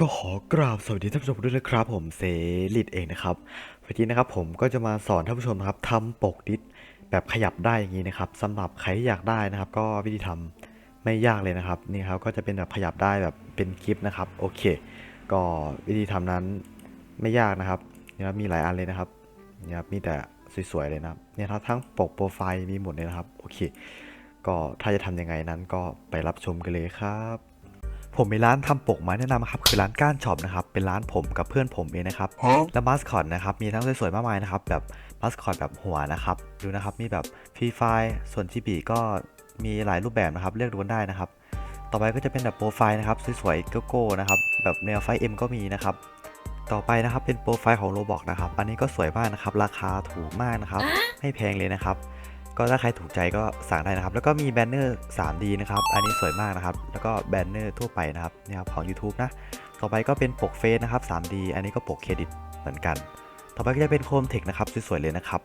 ก็ขอกราบสวัสดีท่านผู้ชมด้วยนะครับผมเซลิดเองนะครับวันนี้นะครับผมก็จะมาสอนท่านผู้ชมนะครับทำปกดิสแบบขยับได้อย่างนี้นะครับสำหรับใครที่อยากได้นะครับ ก็วิธีทำไม่ยากเลยนะครับนี่ครับก็จะเป็นแบบขยับได้แบบเป็นคลิปนะครับโอเค ก็วิธีทำนั้นไม่ยากนะครับนี่ครับมีหลายอันเลยนะครับนี่ครับมีแต่สวยๆเลยนะครับเนี่ยครับทั้งปกโปรไฟล์มีหมดเลยนะครับโอเค ก็ถ้าจะทำยังไงนั้นก็ไปรับชมกันเลยครับ ผมมีร้านทำปกมาแนะนำครับคือร้านก้านช็อปนะครับเป็นร้านผมกับเพื่อนผมเองนะครับและมาสคอตนะครับมีทั้งสวยๆมากมายนะครับแบบมาสคอตแบบหัวนะครับดูนะครับมีแบบฟรีไฟล์ส่วนจีบีก็มีหลายรูปแบบนะครับเลือกดูกันได้นะครับ ต่อไปก็จะเป็นแบบโปรไฟล์นะครับสวยๆโก้ๆนะครับแบบแนวไฟเอ็มก็มีนะครับต่อไปนะครับเป็นโปรไฟล์ของโรบอกนะครับอันนี้ก็สวยมากนะครับราคาถูกมากนะครับไม่แพงเลยนะครับ ก็ถ้าใครถูกใจก็สั่งได้นะครับ แล้วก็มีแบนเนอร์ 3D นะครับ อันนี้สวยมากนะครับ แล้วก็แบนเนอร์ทั่วไปนะครับนี่ครับของ YouTube นะ ต่อไปก็เป็นปกเฟซนะครับ 3D อันนี้ก็ปกเครดิตเหมือนกัน ต่อไปก็จะเป็นโคมเทคนะครับสวยๆเลยนะครับ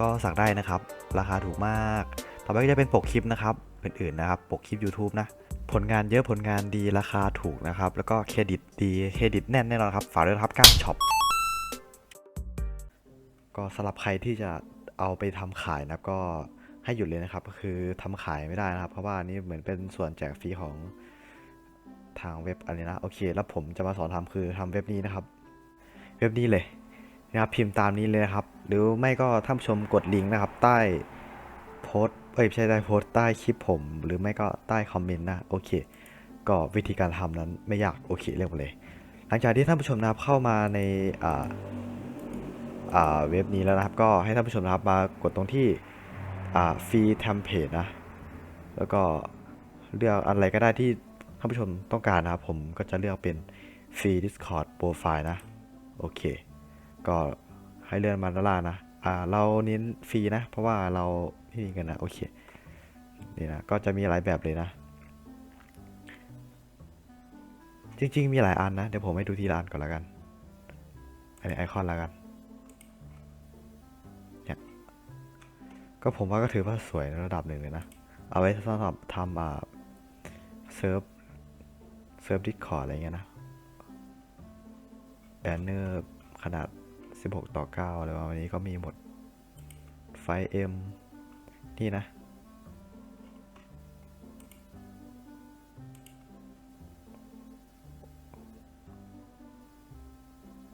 ก็สั่งได้นะครับ ราคาถูกมาก ต่อไปก็จะเป็นปกคลิปนะครับอื่นๆนะครับ ปกคลิป YouTube นะ ผลงานเยอะผลงานดีราคาถูกนะครับ แล้วก็เครดิตดีเครดิตแน่นแน่นอนครับ ฝากด้วยครับก้านช็อป ก็สำหรับใครที่จะ เอาไปทำขายนะก็ให้หยุดเลยนะครับ ก็คือทำขายไม่ได้นะครับ เพราะว่านี่เหมือนเป็นส่วนแจกฟรีของทางเว็บอะไรนะโอเค แล้วผมจะมาสอนทำคือทำเว็บนี้นะครับ เว็บนี้เลยนะครับพิมพ์ตามนี้เลยนะครับ หรือไม่ก็ท่านผู้ชมกดลิงก์นะครับ ใต้โพสเอ้ยไม่ใช่ใต้โพสใต้คลิปผม หรือไม่ก็ใต้คอมเมนต์นะโอเค ก็วิธีการทำนั้นไม่ยากโอเคเรียกมาเลย หลังจากที่ท่านผู้ชมนะครับเข้ามาในอ่า เว็บนี้แล้วนะครับ ก็ให้ท่านผู้ชมนะครับมากดตรงที่ฟรีเทมเพลตนะ แล้วก็เลือกอะไรก็ได้ที่ท่านผู้ชมต้องการนะครับ ผมก็จะเลือกเป็นฟรี Discord Profile นะ โอเค ก็ให้เลื่อนมาด้านล่างนะอ่าเราเน้นฟรีนะ เพราะว่าเราไม่มีเงินนะ โอเค นี่นะ ก็จะมีหลายแบบเลยนะ จริง ๆ มีหลายอันนะ เดี๋ยวผมให้ดูทีละอันก่อนล้วกัน อันนี้ไอคอนล้วกัน ก็ผมว่าก็ถือว่าสวยในระดับหนึ่งเลยนะ เอาไว้สำหรับทำอ่าเซิร์ฟเซิร์ฟดิสคอร์อะไรเงี้ยนะแบนเนอร์ขนาด 16 ต่อ 9 อะไรประมาณนี้ก็มีหมด ไฟเอ็มนี่นะ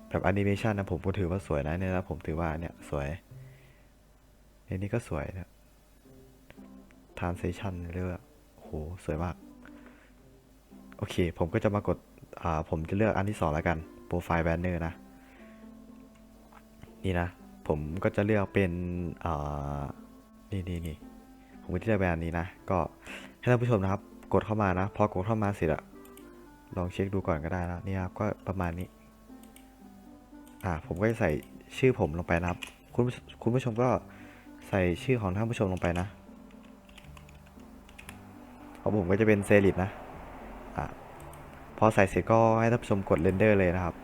แบบแอนิเมชันนะผมก็ถือว่าสวยนะเนี่ยนะผมถือว่าเนี่ยสวย ในนี้ก็สวยนะ transition เรียกว่าโหสวยมาก โอเค ผมก็จะมากด อ่า ผมจะเลือกอันที่สองแล้วกัน profile banner นะ นี่นะ ผมก็จะเลือกเป็น อ่า นี่นี่นี่ผมก็จะเลือกแบรนด์นี้นะ ก็ให้ท่านผู้ชมนะครับ กดเข้ามานะ พอกดเข้ามาเสร็จอะลองเช็คดูก่อนก็ได้นะนี่ครับ ก็ประมาณนี้ อ่า ผมก็จะใส่ชื่อผมลงไปนะครับ คุณคุณผู้ชมก็ ใส่ชื่อของท่านผู้ชมลงไปนะของผมก็จะเป็นเซริตนะอะพอใส่เสร็จก็ให้ท่านผู้ชมกดเรนเดอร์เลยนะครับ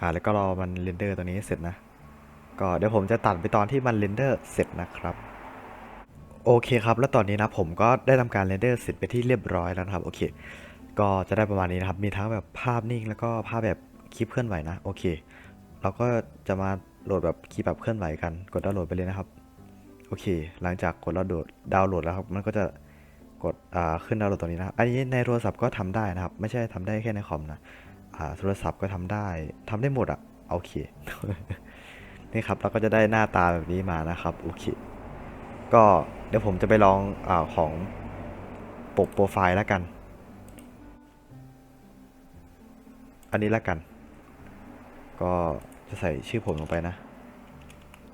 อ่าแล้วก็รอมันเรนเดอร์ตัวนี้เสร็จนะ ก็เดี๋ยวผมจะตัดไปตอนที่มันเรนเดอร์เสร็จนะครับ โอเคครับ แล้วตอนนี้นะผมก็ได้ทำการเรนเดอร์เสร็จไปที่เรียบร้อยแล้วนะครับ โอเค ก็จะได้ประมาณนี้นะครับ มีทั้งแบบภาพนิ่งแล้วก็ภาพแบบคลิปเคลื่อนไหวนะ โอเค เราก็จะมา โหลดแบบคลิปแบบเคลื่อนไหวกัน กดดาวน์โหลดไปเลยนะครับ โอเค หลังจากกดดาวน์โหลดดาวน์โหลดแล้วครับ มันก็จะกดอ่าขึ้นดาวน์โหลดตรงนี้นะครับอันนี้ในโทรศัพท์ก็ทำได้นะครับ ไม่ใช่ทำได้แค่ในคอมนะอ่าโทรศัพท์ก็ทำได้ทำได้หมดอะ โอเค นี่ครับ เราก็จะได้หน้าตาแบบนี้มานะครับ โอเค ก็เดี๋ยวผมจะไปลองอ่าของปกโปรไฟล์แล้วกัน อันนี้แล้วกัน ก็ จะใส่ชื่อผมลงไปนะ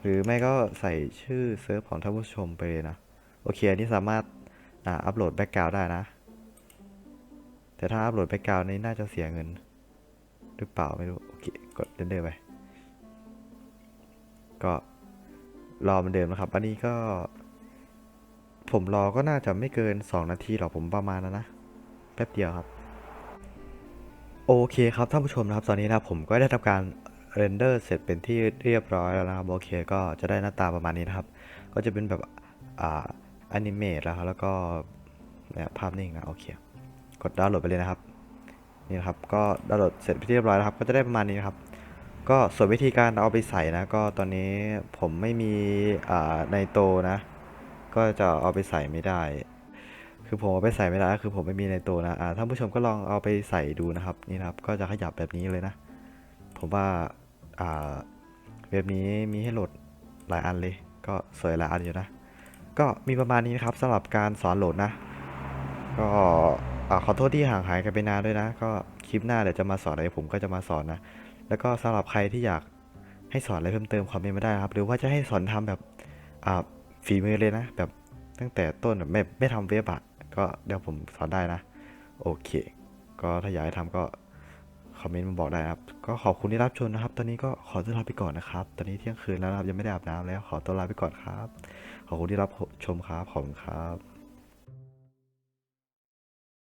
หรือไม่ก็ใส่ชื่อเซิร์ฟของท่านผู้ชมไปเลยนะ โอเค อันนี้สามารถอ่าอัปโหลดแบ็กกราวด์ได้นะ แต่ถ้าอัปโหลดแบ็กกราวด์นี้น่าจะเสียเงิน หรือเปล่าไม่รู้ โอเค กดเรนเดอร์ไป ก็รอเหมันเดิมนะครับ อันนี้ก็ ผมรอก็น่าจะไม่เกิน 2 นาทีหรอกผมประมาณนั้นนะ แป๊บเดียวครับ โอเคครับท่านผู้ชมนะครับ ตอนนี้นะผมก็ได้ทำการ เรนเดอร์เสร็จเป็นที่เรียบร้อยแล้วนะครับโอเคก็จะได้หน้าตาประมาณนี้นะครับ ก็จะเป็นแบบอ่าอนิเมตแล้วครับแล้วก็เนี่ยภาพนิ่งนะโอเคกดดาวน์โหลดไปเลยนะครับนี่นะครับก็ดาวน์โหลดเสร็จไปนที่เรียบร้อยแล้วครับก็จะได้ประมาณนี้นะครับก็ส่วนวิธีการเอาไปใส่นะก็ตอนนี้ผมไม่มีอ่าในโตนะ ก็จะเอาไปใส่ไม่ได้ คือผมเอาไปใส่ไม่ได้คือผมไม่มีในตัวนะอ่าท่านผู้ชมก็ลองเอาไปใส่ดูนะครับนี่นะครับ ก็จะขยับแบบนี้เลยนะ ผมว่า เว็บนี้มีให้โหลดหลายอันเลย ก็สวยหลายอันอยู่นะ ก็มีประมาณนี้นะครับสำหรับการสอนโหลดนะ ก็ขอโทษที่ห่างหายกันไปนานด้วยนะ ก็คลิปหน้าเดี๋ยวจะมาสอนอะไรผมก็จะมาสอนนะ แล้วก็สำหรับใครที่อยากให้สอนอะไรเพิ่มเติมคอมเมนต์มาได้ครับ หรือว่าจะให้สอนทำแบบฝีมือเลยนะ แบบตั้งแต่ต้นแบบไม่ไม่ทำเว็บอะก็เดี๋ยวผมสอนได้นะ โอเค ก็ถ้าอยากให้ทำก็ อมเมนต์มาบอกได้ครับ ก็ขอบคุณที่รับชมนะครับ ตอนนี้ก็ขอตัวลาไปก่อนนะครับ ตอนนี้เที่ยงคืนแล้วนะครับยังไม่ได้อาบน้ำแล้ว ขอตัวลาไปก่อนครับ ขอบคุณที่รับชมครับ ขอบคุณครับ